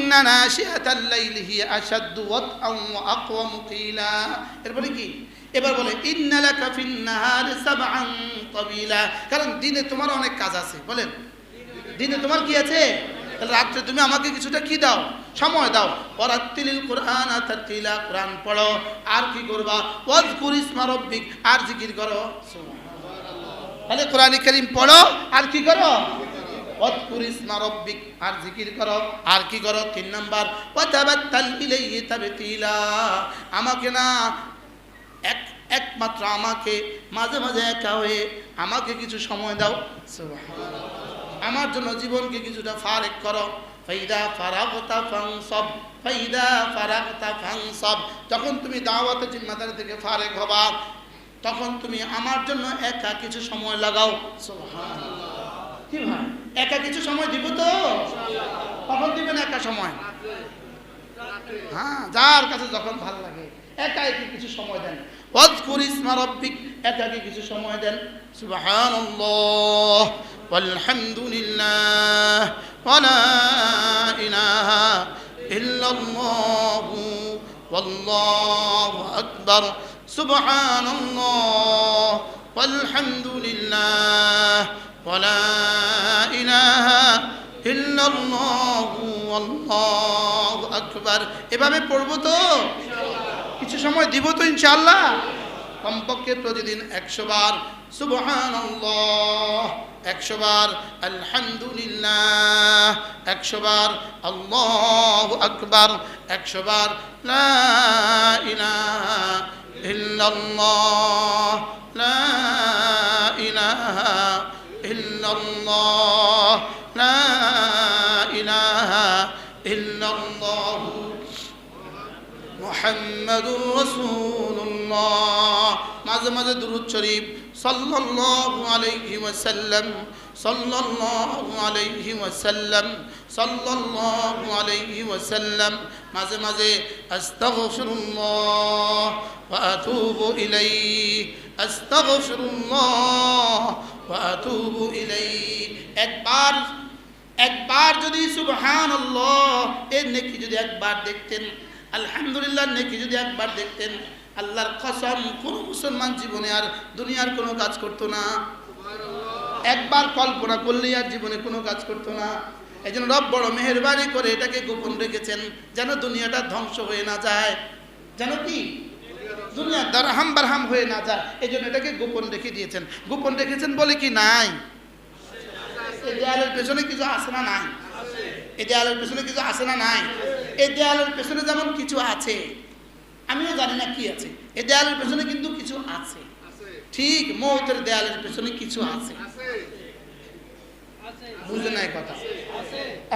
ইন্না নাশিয়াতাল হিয়া আশাদ্দু ওয়া কিলা এরপরে কি? এবার বলে, ইন্না লাকা ফিন সাবআন তাবিলা। কারণ দিনে তোমার অনেক কাজ আছে, বলেন। দিনে তোমার কি আছে? রাত্রে তুমি আমাকে কিছুটা কি দাও? সময় দাও। পরাত্তিলিল কোরআন আতাতিলা কোরআন পড়ো। আর কি করবা? ওয়াজকুর ইসমা রব্বিক, আর জিকির করো। তাহলে কোরআন কারীম পড়ো, আর কি করো? ওয়াজকুর ইসমা রব্বিক। আর জিকির করো। আর কি করো? তিন নাম্বার ওয়াতাবাত্তাল ইলাইহি তাবতিলা। আমাকে না এক একমাত্র আমাকে মাঝে মাঝে একা হয়ে আমাকে কিছু সময় দাও। আমার জন্য জীবনকে কিছুটা ফারেক করো। ফাইদা ফারাগতা ফাংসব ফাইদা ফারাগতা ফাংসব যখন তুমি দাওয়াতে জিম্মাদারি থেকে ফারেক হবা তখন তুমি আমার জন্য একা কিছু সময় লাগাও। কি ভাই? একা কিছু সময় দিব তো কখন দিবেন একা সময় হ্যাঁ যার কাছে যখন ভালো লাগে একা একে কিছু সময় দেন ওয়াজকুর ইসমা রব্বিক একাকে কিছু সময় দেন সুবহানাল্লাহ walhamdulillah ولا إله إلا الله والله أكبر سبحان الله والحمد لله ولا إله إلا الله والله أكبر এভাবে পড়বো তো কিছু সময় দিব তো ইনশাআল্লাহ কমপক্ষে প্রতিদিন একশো বার সুবহান একশো বার আলহামদুলিল্লাহ একশো বার আল্লাহ আকবার একশো বার লা ইলাহা ইল্লাল্লাহ লা ইলাহা ইল্লাল্লাহ লা ইলাহা ইল্লাল্লাহ মোহাম্মদুর রসুল্লাহ মাঝে মাঝে দুরুদ শরীফ সাল্লাল্লাহু আলাইহি ওয়াসাল্লাম সাল্লাল্লাহু আলাইহি ওয়াসাল্লাম, সাল্লাল্লাহু আলাইহি ওয়াসাল্লাম, মাঝে মাঝে আস্তাগফিরুল্লাহ ওয়া আতুবু ইলাইহি, আস্তাগফিরুল্লাহ ওয়া আতুবু ইলাইহি। একবার একবার যদি সুবহানাল্লাহ, এর নেকি যদি একবার দেখতেন, আলহামদুলিল্লাহ নেকি যদি একবার দেখতেন, আল্লাহর কসম, কোন মুসলমান জীবনে আর দুনিয়ার কোনো কাজ করতো না। একবার কল্পনা করলেই আর জীবনে কোনো কাজ করতো না। এই জন্য রব বড় মেহরবানি করে এটাকে গোপন রেখেছেন, যেন দুনিয়াটা ধ্বংস হয়ে না যায়। যেন কি? দুনিয়া দারহাম বারহাম হয়ে না যায়। এই জন্য এটাকে গোপন রেখে দিয়েছেন। গোপন রেখেছেন বলে কি নাই? এই দেয়ালের পেছনে কিছু আছে না নাই? এই দেয়ালের পেছনে কিছু আছে না নাই? এই দেয়ালের পেছনে যেমন কিছু আছে, আমিও জানি না কি আছে। এই দেয়ালের পেছনে কিন্তু কিছু আছে। ঠিক মৌতের দেয়ালের পেছনে কিছু আছে। বুঝে নাই কথা।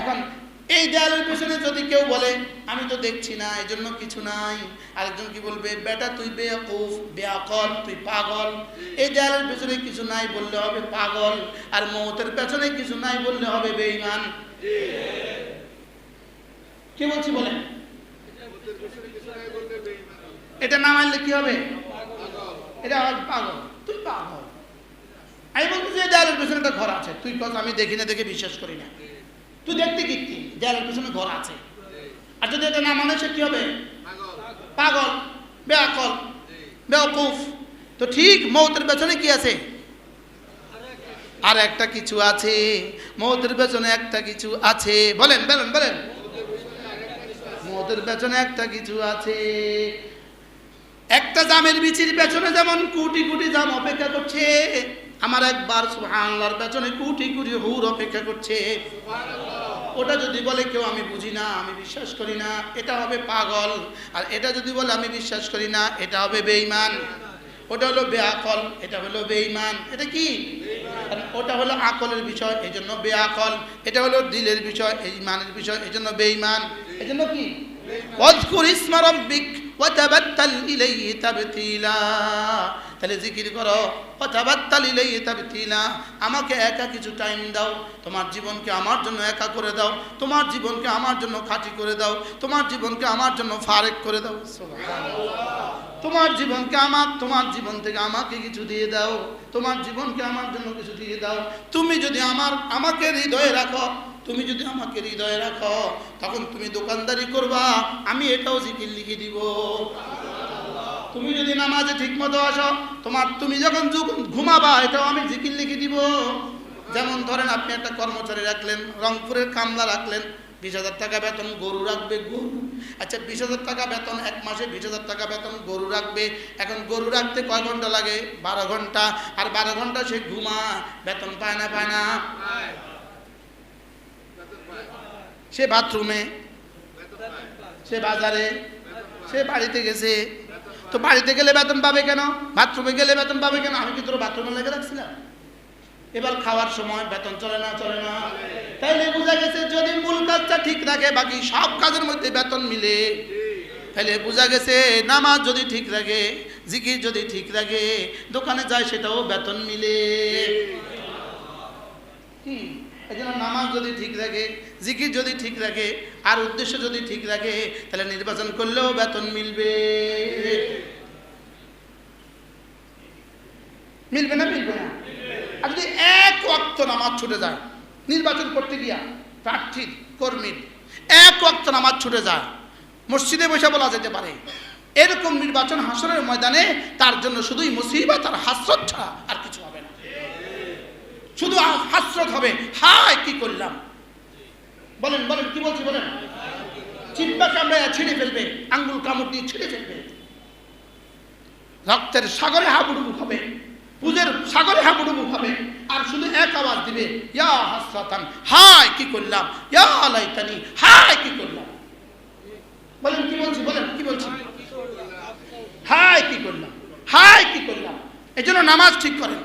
এখন এই দেয়ালের পেছনে যদি কেউ বলে, আমি তো দেখছি না এই জন্য কিছু নাই। আরেকজন কি বলবে, বেটা, তুই বেয়াকুফ বেয়াকল, তুই পাগল। এই দেয়ালের পেছনে কিছু নাই বললে হবে পাগল, আর মৌতের পেছনে কিছু নাই বললে হবে বেঈমান। কি বলছি বলেন? এটা না মানলে কি হবে? এটা হবে পাগল। তুই পাগল। আমি বলতেছি যে দেয়ালের পেছনে একটা ঘর আছে। তুই কস আমি দেখি না দেখে বিশ্বাস করি না। তুই দেখতে কিত্তি দেয়ালের পেছনে ঘর আছে। আর যদি এটা না মানে সে কি হবে? পাগল। বেআকল বেওকুফ। তো ঠিক মৌতের পেছনে কি আছে? আর একটা কিছু আছে। মৌতের পেছনে একটা কিছু আছে। বলেন বলেন বলেন। মৌতের পেছনে একটা কিছু আছে। একটা জামের বিচির পেছনে যেমন কোটি কোটি জাম অপেক্ষা করছে আমার একবার সুবহানাল্লাহর পেছনে কোটি কোটি হুর অপেক্ষা করছে। ওটা যদি বলে কেউ আমি বুঝি না আমি বিশ্বাস করি না এটা হবে পাগল। আর এটা যদি বলে আমি বিশ্বাস করি না এটা হবে বেঈমান। ওটা হলো বেআকল এটা হলো বেঈমান। এটা কি? ওটা হলো আকলের বিষয় এই জন্য বেআকল। এটা হলো দিলের বিষয় এই মানের বিষয় এই জন্য বেঈমান। এই জন্য কি ওয়াজকুর ইসমা রাব্বিক তাহলে জিকির করো আমাকে একা কিছু টাইম দাও, তোমার জীবনকে আমার জন্য একা করে দাও, তোমার জীবনকে আমার জন্য খাঁটি করে দাও, তোমার জীবনকে আমার জন্য ফারেক করে দাও। তোমার জীবনকে আমার, তোমার জীবন থেকে আমাকে কিছু দিয়ে দাও, তোমার জীবনকে আমার জন্য কিছু দিয়ে দাও। তুমি যদি আমার, আমাকে হৃদয়ে রাখো তুমি যদি আমাকে হৃদয়ে রাখো, তখন তুমি দোকানদারি করবা। আমি এটাও জিকির লিখে দিব। তুমি যদি নামাজে ঠিক মতো আসো, তোমার তুমি যখন ঘুমাবা, এটাও আমি জিকির লিখে দিব। যেমন ধরেন আপনি একটা কর্মচারী রাখলেন, রংপুরের কামলা রাখলেন, বিশ হাজার টাকা বেতন গরু রাখবে গরু আচ্ছা বিশ হাজার টাকা বেতন, এক মাসে বিশ হাজার টাকা বেতন গরু রাখবে। এখন গরু রাখতে কয় ঘণ্টা লাগে? বারো ঘণ্টা। আর বারো ঘণ্টা সে ঘুমা বেতন পায় না পায় না। সে বাথরুমে, সে বাজারে, সে বাড়িতে গেছে। তো বাড়িতে গেলে বেতন পাবে কেন? বাথরুমে গেলে বেতন পাবে কেন? আমি কি তোর বাথরুমে লেগে রাখছিলাম? এবার খাওয়ার সময় বেতন চলে না চলে না। তাইলে বোঝা গেছে যদি মূল কাজটা ঠিক রাখে, বাকি সব কাজের মধ্যে বেতন মিলে। তাহলে বোঝা গেছে নামাজ যদি ঠিক রাখে, জিকির যদি ঠিক রাখে, দোকানে যায় সেটাও বেতন মিলে। হুম, এই নামাজ যদি ঠিক রাখে জিকির যদি ঠিক রাখে, আর উদ্দেশ্য যদি ঠিক রাখে, তাহলে নির্বাচন করলেও বেতন মিলবে। মিলবে না মিলবে না? আর যদি এক ওয়াক্ত নামাজ ছুটে যায়, নির্বাচন করতে গিয়া প্রার্থীর কর্মীর এক ওয়াক্ত নামাজ ছুটে যায়, মসজিদে বসে বলা যেতে পারে, এরকম নির্বাচন হাসনের ময়দানে তার জন্য শুধুই মুসিবত তার হাসরত ছাড়া আর কিছু হবে না। শুধু হাসরত হবে, হায়, কি করলাম? বলেন বলেন, কি বলছি, বলেন? চিপ্পা কামড়ে ছিঁড়ে ফেলবে, আঙ্গুল কামড় দিয়ে ছিঁড়ে ফেলবে। রক্তের সাগরে হাবুডুবু হবে, পুজের সাগরে হাবুডুবু হবে, আর শুধু এক আওয়াজ দিবে, ইয়া হাসরাতান, হায় কি করলাম, ইয়া লাইতানি, হায় কি করলাম। বলেন, কি বলছি, বলেন, কি বলছি? হায় কি করলাম, হায় কি করলাম। এই জন্য নামাজ ঠিক করেন।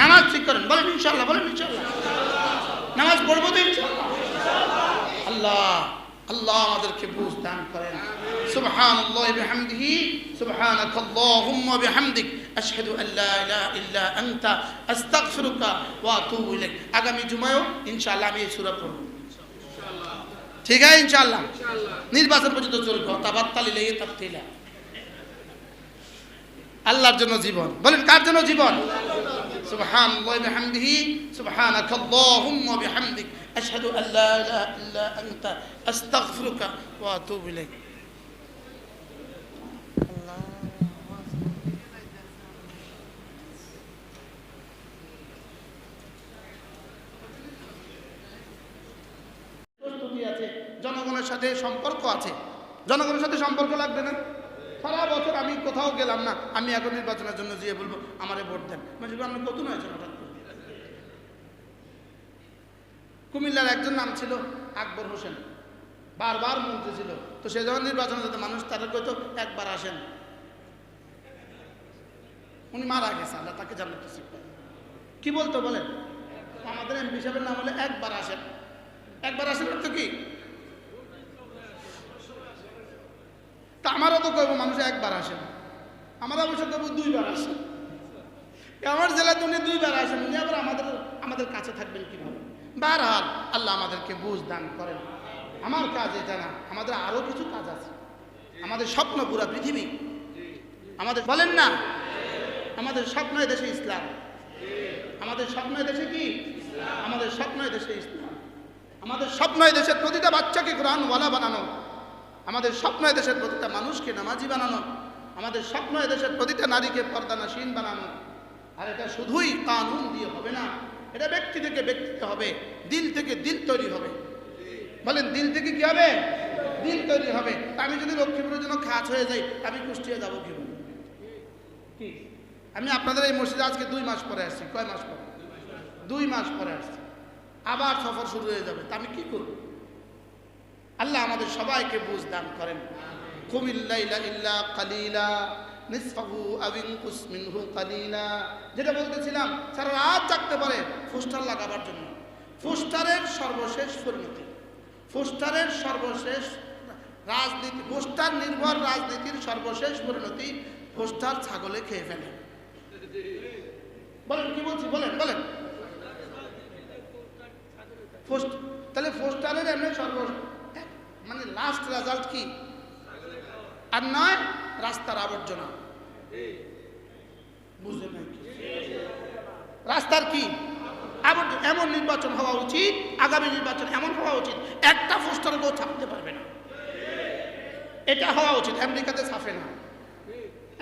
নামাজ ঠিক করেন, বলেন ইনশাল্লাহ বলেন ইনশাল্লাহ নামাজ পড়ব তো আল্লাহ আল্লাহ আমাদেরকে বুঝ দান করেন। সুবহান আল্লাহ বিহামদিহি সুবহানাক আল্লাহুম্মা বিহামদিক। আশহাদু আন লা ইলাহা ইল্লা আনতা আস্তাগফিরুকা ওয়া আতুবু আগামী জুমায়ও ইনশাআল্লাহ আমি এই সূরা পড়ব। ঠিক আছে ইনশাআল্লাহ? নির্বাচন পর্যন্ত চলবে তাবাত্তালি লেগে তাবতিলা। আল্লাহর জন্য জীবন। বলেন কার জন্য জীবন? سبحان الله بحمده سبحانك اللهم وبحمدك أشهد أن لا إله إلا أنت أستغفرك وأتوب إليك প্রস্তুতি আছে জনগণের সাথে সম্পর্ক আছে জনগণের সাথে সম্পর্ক লাগবে না সারা বছর আমি কোথাও গেলাম না, আমি এখন নির্বাচনের জন্য যেয়ে বলব, আমারে ভোট দেন। মানে আপনি নতুন হয়েছেন হঠাৎ কুমিল্লার একজন নাম ছিল আকবর হোসেন। বারবার মন্ত্রী ছিল। তো সে যখন নির্বাচনে যেত মানুষ তাদের কইতো, একবার আসেন। উনি মারা গেছে আল্লাহ তাকে করে। কি বলতো বলেন? আমাদের এমপি সাহেবের নাম হলে একবার আসেন। একবার আসেন তো কি? তা আমারও তো করব মানুষ একবার আসেন আমার অবশ্য করব দুইবার আসে। আমার জেলাতে উনি দুইবার আসেন, উনি আবার আমাদের আমাদের কাছে থাকবেন কীভাবে? বারহাল আল্লাহ আমাদেরকে বুঝ দান করেন। আমার কাজ এটা না, আমাদের আরও কিছু কাজ আছে। আমাদের স্বপ্ন পুরা পৃথিবী। আমাদের, বলেন না? আমাদের স্বপ্ন দেশে ইসলাম। আমাদের স্বপ্ন দেশে কি? আমাদের স্বপ্ন দেশে ইসলাম। আমাদের স্বপ্ন দেশের প্রতিটা বাচ্চাকে কোরআনওয়ালা বানানো। আমাদের স্বপ্ন দেশের প্রতিটা মানুষকে নামাজি বানানো আমাদের স্বপ্ন দেশের প্রতিটা নারীকে পর্দানাসীন বানানো। আর এটা শুধুই কানুন দিয়ে হবে না এটা ব্যক্তি থেকে ব্যক্তিতে হবে দিল থেকে দিল তৈরি হবে। বলেন দিল থেকে কি হবে? দিল তৈরি হবে। আমি যদি লক্ষ্মীপুরের জন্য খাস হয়ে যাই আমি কুষ্টিয়া যাব কি? আমি আপনাদের এই মসজিদে আজকে দুই মাস পরে আসছি। কয় মাস পরে। দুই মাস পরে আসছি। আবার সফর শুরু হয়ে যাবে। তা আমি কি করব? আল্লাহ আমাদের সবাইকে বুঝ দান করেন। কালিলা কালিলা। যেটা বলতেছিলাম, সারা রাত জাগতে পারে পোস্টার লাগাবার জন্য। পোস্টারের সর্বশেষ পরিণতি। পোস্টারের সর্বশেষ রাজনীতি পোস্টার নির্ভর রাজনীতির সর্বশেষ পরিণতি পোস্টার ছাগলে খেয়ে ফেলে। বলেন, কি বলছি? বলেন বলেন। তাহলে পোস্টারের এমনি সর্ব মানে লাস্ট রেজাল্ট কি? আর নয়, রাস্তার আবর্জনা। বুঝলেন রাস্তার কি? এমন নির্বাচন হওয়া উচিত, আগামী নির্বাচন এমন হওয়া উচিত, একটা পোস্টার কেউ ছাপতে পারবে না। এটা হওয়া উচিত, আমেরিকাতে সাফে না।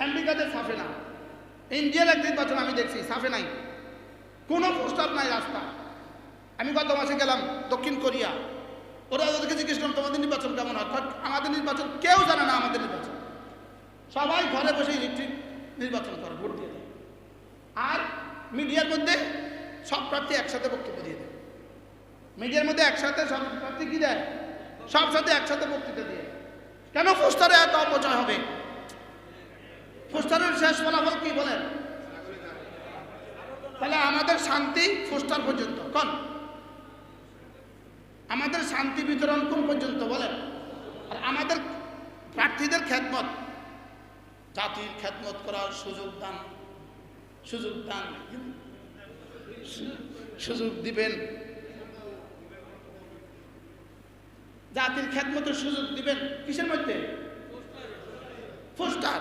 আমেরিকাতে সাফে না। ইন্ডিয়ার এক নির্বাচন আমি দেখছি সাফে নাই। কোনো পোস্টার নাই রাস্তা আমি গত মাসে গেলাম দক্ষিণ কোরিয়া। ওরা ওদেরকে জিজ্ঞেস করলাম তোমাদের নির্বাচন কেমন হয়? আমাদের নির্বাচন কেউ জানে না আমাদের নির্বাচন। সবাই ঘরে বসে ইলেকট্রিক নির্বাচন করে, ভোট দিয়ে দেয়। আর মিডিয়ার মধ্যে সব প্রার্থী একসাথে বক্তব্য দিয়ে দেয়। মিডিয়ার মধ্যে একসাথে সব প্রার্থী কী দেয়? সব সাথে একসাথে বক্তৃতা দিয়ে কেন পোস্টারে এত অপচয় হবে? পোস্টারের শেষ ফলাফল কি বলেন? তাহলে আমাদের শান্তি পোস্টার পর্যন্ত। কোন আমাদের শান্তি বিতরণ কোন পর্যন্ত বলেন? আর আমাদের প্রার্থীদের খ্যাতমত জাতির খ্যাতমত করার সুযোগ দান। সুযোগ দান। সুযোগ দিবেন। জাতির খ্যাতমতের সুযোগ দিবেন। কিসের মধ্যে? পোস্টার।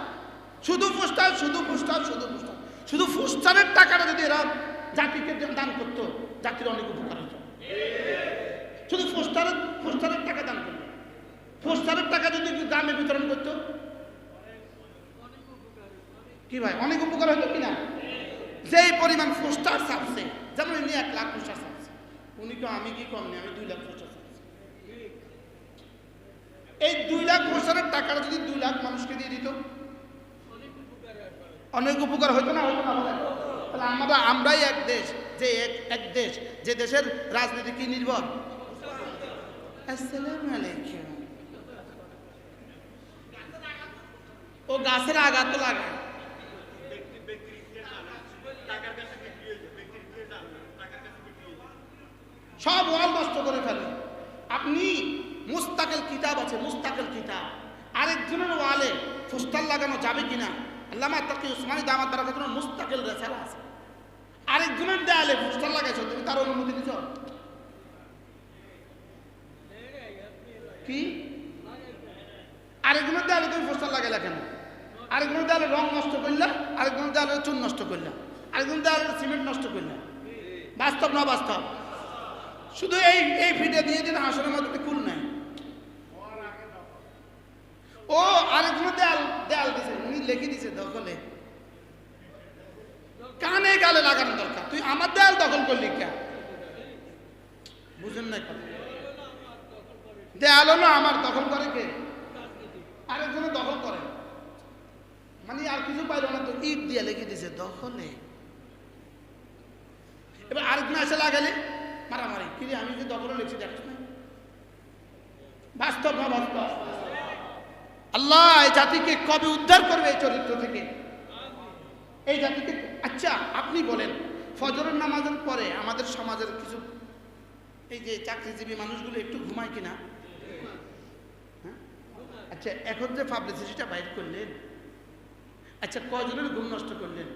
শুধু পোস্টার শুধু পোস্টার শুধু পোস্টার। শুধু পোস্টারের টাকাটা যদি এরা জাতিকে দান করতো, জাতির অনেক উপকার হতো। শুধু পোস্টারের পোস্টারের টাকা দান করতো পোস্টারের টাকা যদি গ্রামে বিতরণ করতো? কি ভাই, অনেক উপকার হতো কিনা যেই পরিমাণ পোস্টার ছাপছে যেমন ইনি এক লাখ পোস্টার ছাপছে উনি কেউ আমি কি কম নেই, আমি দুই লাখ পোস্টার এই দুই লাখ পোস্টারের টাকাটা যদি দুই লাখ মানুষকে দিয়ে দিত? অনেক উপকার হতো না হতো না তাহলে আমরা, আমরাই এক দেশ, যে এক এক দেশ, যে দেশের রাজনীতি কি নির্ভর? আসসালামু আলাইকুম। ও গাছের আঘাত তো লাগায় সব ওয়াল নষ্ট করে ফেলে। আপনি মুস্তাকেল কিতাব আছে, মুস্তাকেল কিতাব। আরেকজনের ওয়ালে পোস্টার লাগানো যাবে কিনা? আল্লামা তাকে উসমানী দামাত বারাকাত মুস্তাকেল রেসালা আছে। আরেকজনের দেয়ালে পোস্টার লাগাইছো, তুমি তার অনুমতি দিছ কি? আরেকজনের দেয়ালে তুমি পোস্টার লাগাইলা কেন? আরেকজনের দেয়ালে রং নষ্ট করলা আরেকজনের দেয়ালে চুন নষ্ট করলা আরেকজনের দেয়ালে সিমেন্ট নষ্ট করলা। বাস্তব না বাস্তব? শুধু এই এই ফিটে দিয়ে দিন আসনের মধ্যে কুল নাই। ও আরেকজনের দেয়াল দেয়াল দিছে, উনি লিখে দিছে দখলে। কানে গালে লাগানো দরকার। তুই আমার দেয়াল দখল করলি কে? বুঝেন না কথা? দেয়াল হলো আমার, দখল করে কে? আরেকজনে দখল করে। মানে আর কিছু পাইল না তো, ইট দিয়ে লেগে দিছে, দখলে। এবার আরেকজন এসে লাগালে মারামারি। কিরে আমি যে দখলে লিখছি দেখছ না? বাস্তব না বাস্তব? আল্লাহ, এই জাতিকে কবে উদ্ধার করবে এই চরিত্র থেকে? এই জাতিকে আচ্ছা আপনি বলেন, ফজরের নামাজের পরে আমাদের সমাজের কিছু, এই যে চাকরিজীবী মানুষগুলো একটু ঘুমায় কিনা? আচ্ছা এখন যে পাবলিসিটিটা বাইর করলেন আচ্ছা কজনের ঘুম নষ্ট করলেন?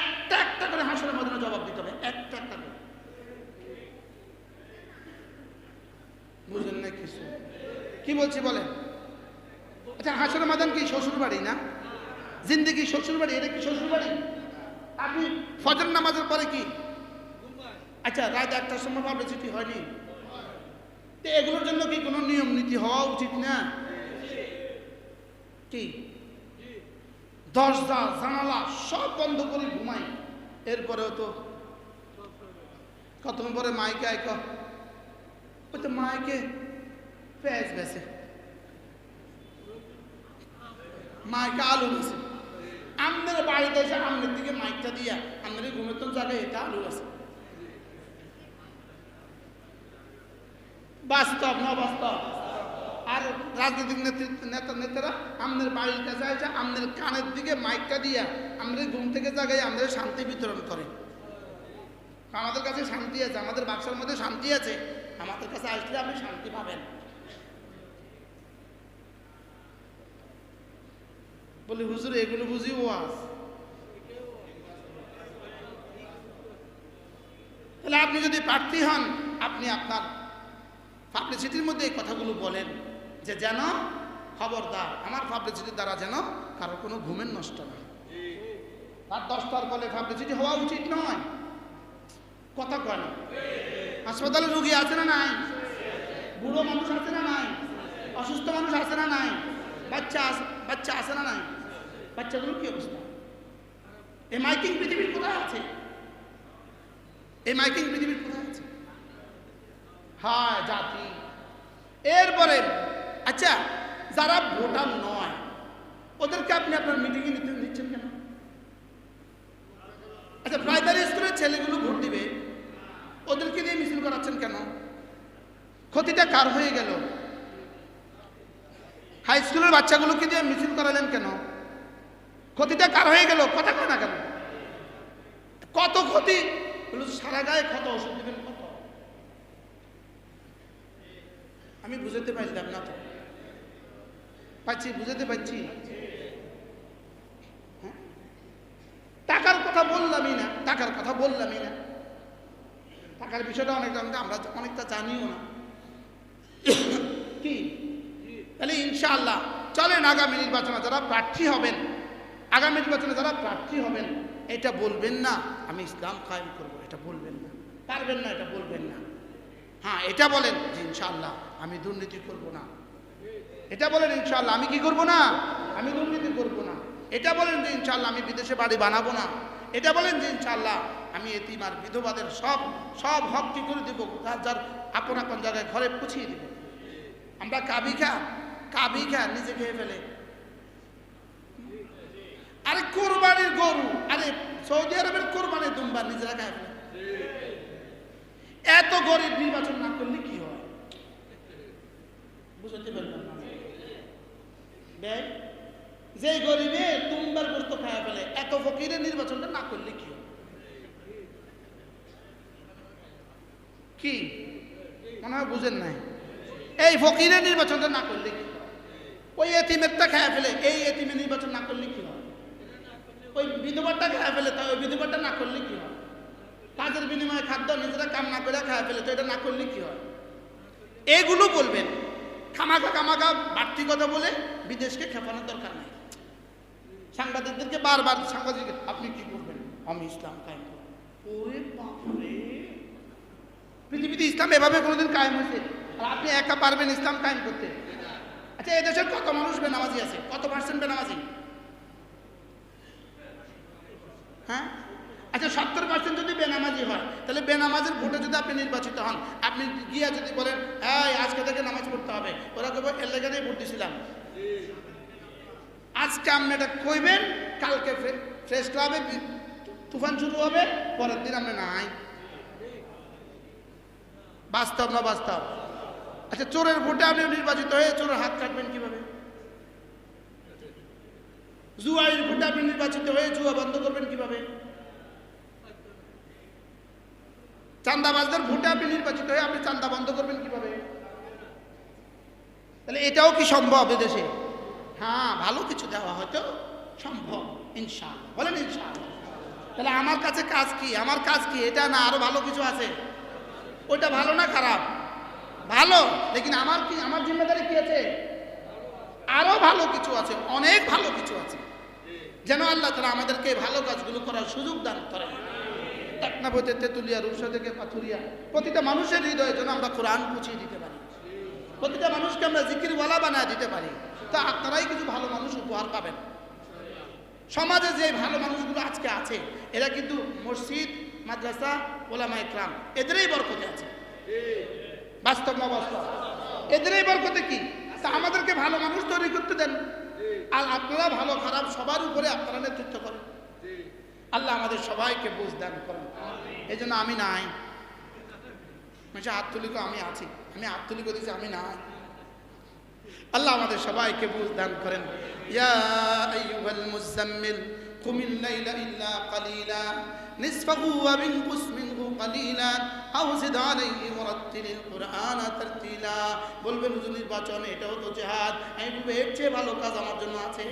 একটা একটা করে হাসরের মধ্যে জবাব দিতে হবে, একটা একটা করে। বুঝলেন না কিছু? কি বলছি বলেন? আচ্ছা হাসরের মাদান কি শ্বশুর বাড়ি না? জিন্দিগি শ্বশুর বাড়ি? এটা কি শ্বশুর বাড়ি? আপনি ফজর নামাজের পরে কি? আচ্ছা রাত একটার সময় ভাবলে ছুটি হয়নি। এগুলোর জন্য কি কোনো নিয়ম নীতি হওয়া উচিত না? কি? দরজা, জানালা সব বন্ধ করে ঘুমাই। এরপরেও তো কত পরে মাইকে আইক ওই তো মাইকে পেঁয়াজ বেছে। মাইকে আলু বেছে। আমাদের বাড়িতে এসে আমনের দিকে মাইকটা দিয়া আমাদের ঘুমের তো জায়গায় এটা আলু আছে। বাস্তব না বাস্তব আর রাজনৈতিক নেতৃত্ব নেতা নেতারা আমাদের বাড়ির কাছে আছে আমাদের কানের দিকে মাইকটা দিয়া আমাদের ঘুম থেকে জায়গায় আমাদের শান্তি বিতরণ করে। আমাদের কাছে শান্তি আছে, আমাদের বাক্সের মধ্যে শান্তি আছে। আমাদের কাছে আসলে আপনি শান্তি পাবেন। বলি, হুজুর, এগুলো বুঝি ওয়াজ? তাহলে আপনি যদি প্রার্থী হন, আপনি আপনার পাবলিসিটির মধ্যে এই কথাগুলো বলেন যে যেন খবরদার, আমার পাবলিসিটির দ্বারা যেন কারও কোনো ঘুমের নষ্ট না রাত দশটার পরে পাবলিসিটি হওয়া উচিত নয়। কথা কয় না। হাসপাতালে রুগী আছে না নাই? বুড়ো মানুষ আছে না নাই? অসুস্থ মানুষ আছে না নাই? বাচ্চা বাচ্চা আছে না নাই? বাচ্চাগুলোর কি অবস্থা? এই মাইকিং পৃথিবীর কোথায় আছে? এই মাইকিং পৃথিবীর কোথায় আছে? হ্যাঁ জাতি এরপরে আচ্ছা যারা ভোটার নয়, ওদেরকে আপনি আপনার মিটিংয়ে নিতে দিচ্ছেন কেন? আচ্ছা প্রাইমারি স্কুলের ছেলেগুলো ভোট দিবে, ওদেরকে দিয়ে মিছিল করাচ্ছেন কেন? ক্ষতিটা কার হয়ে গেল? হাই স্কুলের বাচ্চাগুলোকে দিয়ে মিছিল করালেন কেন? ক্ষতিটা কার হয়ে গেল? কথা কয় না কেন? কত ক্ষতি? সারা গায়ে ক্ষত ওষুধ দিবেন কত আমি বুঝাতে পারলাম না তো। পাচ্ছি, বুঝাতে পারছি? হ্যাঁ? টাকার কথা বললামই না, টাকার কথা বললামই না। টাকার বিষয়টা অনেকটা আমরা অনেকটা জানিও না। কি? তাহলে ইনশাআল্লাহ, চলেন আগামী নির্বাচনে যারা প্রার্থী হবেন, আগামী নির্বাচনে যারা প্রার্থী হবেন, এটা বলবেন না, আমি ইসলাম কায়েম করব, এটা বলবেন না। পারবেন না, এটা বলবেন না। হ্যাঁ এটা বলেন যে ইনশাআল্লাহ, আমি দুর্নীতি করব না। এটা বলেন ইনশাল্লাহ আমি কি করব না? আমি দুর্নীতি করব না। এটা বলেন যে ইনশাআল্লাহ, আমি বিদেশে বাড়ি বানাবো না। এটা বলেন যে ইনশাল্লাহ আমি এতিম আর বিধবাদের সব সব হক কি করে দেবো? যার যার আপন আপন জায়গায় ঘরে পুছিয়ে দিব। আমরা কাবি খা কাবি খা, নিজে খেয়ে ফেলে। আরে কোরবানির গরু, আরে সৌদি আরবের কোরবানির দুম্বা নিজেরা খায় ফেলে। এত গরিব নির্বাচন না করলে কি হয়? বুঝতে পারলাম যে গরিবে তুমবার গোস্ত খায় ফেলে, এত ফকিরের নির্বাচনটা না করলে কি কি? মনে হয় বুঝেন নাই। এই ফকিরের নির্বাচনটা না করলে কি? ওই এতিমেরটা খায় ফেলে, এই এতিমের নির্বাচন না করলে কি হয়? ওই বিধবারটা খায় ফেলে তা ওই বিধবারটা না করলে কি হয়? কাজের বিনিময়ে খাদ্য নিজেরা কাম না করে খায় ফেলে তো এটা না করলে কি হয়? এগুলো বলবেন। খামাখা খামাখা বাড়তি কথা বলে বিদেশকে খেপানোর দরকার নেই। সাংবাদিকদেরকে বারবার সাংবাদিক আপনি কি করবেন? আমি ইসলাম কায়েম ওরে বাপরে। পৃথিবীতে ইসলাম এভাবে কোনোদিন কায়েম হয়েছে? আর আপনি একা পারবেন ইসলাম কায়েম করতে? আচ্ছা এই দেশের কত মানুষ বেনামাজি আছে? কত পার্সেন্ট বেনামাজি? হ্যাঁ? আচ্ছা সত্তর পার্সেন্ট যদি বেনামাজি হয়, তাহলে বেনামাজের ভোটে যদি আপনি নির্বাচিত হন, আপনি গিয়া যদি বলেন হ্যাঁ আজকে থেকে নামাজ পড়তে হবে। ওরা কেবল এর লেগানেই ভোট দিছিলাম। আজকে আপনি এটা কইবেন, কালকে ফ্রেশ ক্লাবে তুফান শুরু হবে, পরের দিন আপনি নাই। বাস্তব না বাস্তব? আচ্ছা চোরের ভোটে আপনি নির্বাচিত হয়ে চোরের হাত কাটবেন কীভাবে? জুয়াইয়ের ভোটে আপনি নির্বাচিত হয়ে জুয়া বন্ধ করবেন কীভাবে? চান্দাবাজদের ভোটে আপনি নির্বাচিত হয়ে আপনি চান্দা বন্ধ করবেন কীভাবে? তাহলে এটাও কি সম্ভব এদেশে? হ্যাঁ ভালো কিছু দেওয়া হয়তো সম্ভব, ইনশাআল্লাহ। বলেন ইনশাআল্লাহ। তাহলে আমার কাছে কাজ কি? আমার কাজ কি? এটা না আরও ভালো কিছু আছে? ওইটা ভালো না খারাপ? ভালো, লেকিন আমার কি, আমার জিম্মেদারি কি আছে? আরও ভালো কিছু আছে, অনেক ভালো কিছু আছে। যেন আল্লাহ তারা আমাদেরকে ভালো কাজগুলো করার সুযোগ দান করেন। টাকনা বইতে তেতুলিয়া রূপসা থেকে পাথুরিয়া। প্রতিটা মানুষের হৃদয়ে যেন আমরা কোরআন পুছিয়ে দিতে পারি। প্রতিটা মানুষকে আমরা জিকির জিকিরওয়ালা বানায় দিতে পারি। তা আপনারাই কিছু ভালো মানুষ উপহার পাবেন। সমাজে যে ভালো মানুষগুলো আজকে আছে, এরা কিন্তু মসজিদ, মাদ্রাসা, ওলামা ইকরাম এদেরই বরকতে আছে। বাস্তব না বাস্তব? এদেরই বরকতে কি? তা আমাদেরকে ভালো মানুষ তৈরি করতে দেন। আর আপনারা ভালো, খারাপ, সবার উপরে আপনারা নেতৃত্ব করেন। আল্লাহ আমাদের সবাইকে বুঝ দান করেন। এই জন্য আমি নাই তুলিকে আমি আছি। আমি তুলি করতেছি আমি নাই। আল্লাহ আমাদের সবাইকে বুঝ দান করেন। ইয়া নির্বাচন এটাও তো আমি চেয়ে ভালো কাজ আমার জন্য আছে।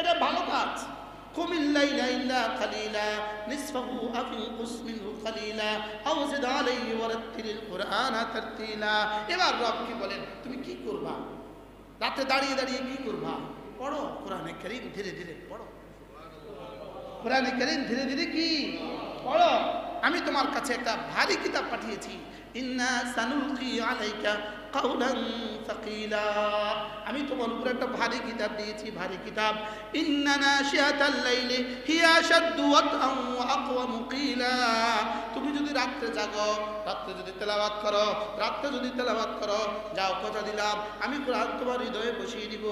এটা ভালো কাজ। قم الليل إلا قليلا نصفه أو انقص منه قليلا أو زد عليه ورتل القرآن ترتيلا এবার রব কি বলেন তুমি কি করবা রাতে দাঁড়িয়ে দাঁড়িয়ে কি করবা পড়ো কোরআনে করিম ধীরে ধীরে পড়ো কোরআনে করিম ধীরে ধীরে কি পড়ো আমি তোমার কাছে একটা ভারী কিতাব পাঠিয়েছি ইন্না সানুলকি আলাইকা কাউলান সাকিলা। আমি তোমার উপরে একটা ভারী কিতাব দিয়েছি, ভারী কিতাব। ইন্না নাশিয়াতাল লাইলি হিয়া ওয়াতআন ওয়া আকওয়ামু কিলা তুমি যদি রাত্রে জাগো, রাত্রে যদি তেলাওয়াত করো, রাত্রে যদি তেলাওয়াত করো, যাও কথা দিলাম। আমি কোরআন তোমার হৃদয়ে বসিয়ে দিব।